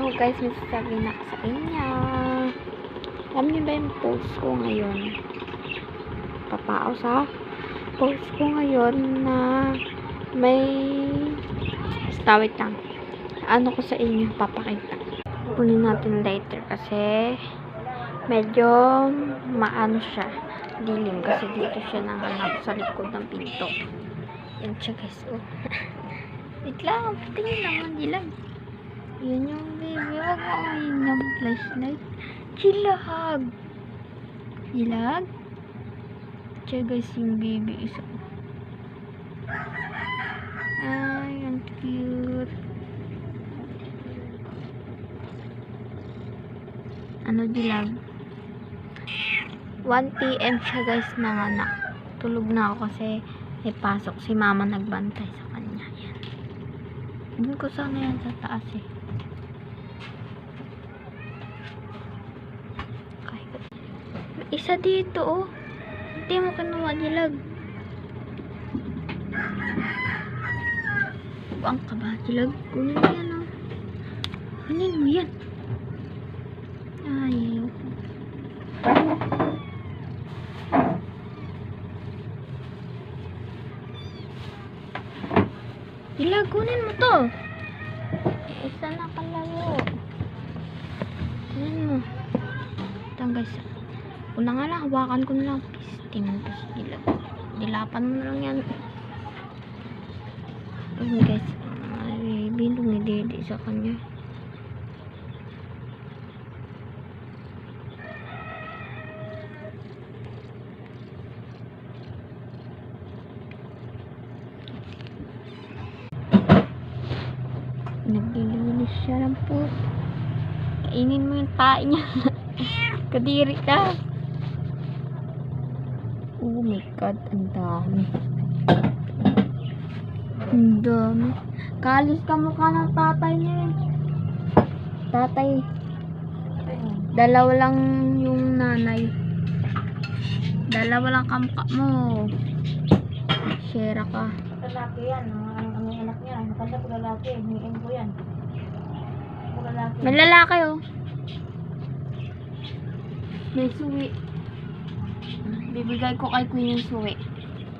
So guys, may sasabihin ako sa inyo. Alam niyo ba yung post ko ngayon? Papao sa post ko ngayon na may wait lang. Ano ko sa inyo papakita. Kunin natin later kasi medyo maano siya. Dilim kasi dito siya nanganap sa likod ng pinto. Yan siya guys. Oh. wait lang. Tingin naman dilam. Yun yung baby. Huwag mo umihin ng flashlight. Chilag. Chilag. Siya guys yung baby isa. Ay, ang cute. Ano dilag? 1 p.m. siya guys nanganak. Tulog na ako kasi may pasok si mama nagbantay sa kanya. Yan. Hindi ko sana yan sa taas eh. Kahit isa dito oh. Hindi mo kinuha dilag. Buang ka ba dilag? Kunin mo yan oh. Kunin mo yan. Ay, Dilag, kunin mo to. Isa na kalaro. Kunin mo. Ito guys. Una nga lang, hawakan ko na lang. Ko si Dilag. Dilapan mo na lang yan. Ayun guys. Ay, baby, lumididi sa kanya. Naglilinis siya ng po. Kainin mo yung tae niya. Kadiri ka. Oh my god, ang dami. Ang dami. Kalis ka mukha ng tatay niya yun. Tatay. Dalawa lang yung nanay. Dalawa lang kamukha mo. Share ka. Lalaki yan. Ang, Maganda po lalaki. Hingin ko yan. Po lalaki. May lalaki oh. May suwi. Bibigay ko kay Queen yung suwi.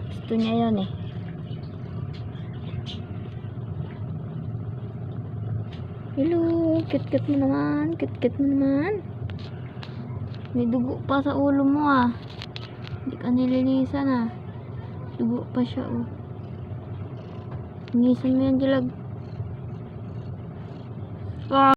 Gusto niya yun eh. Hello, kit-kit mo naman. Kit-kit mo naman. May dugo pa sa ulo mo ah. Hindi ka nilinisan ah. Dugo pa siya oh. Linisan mo yan.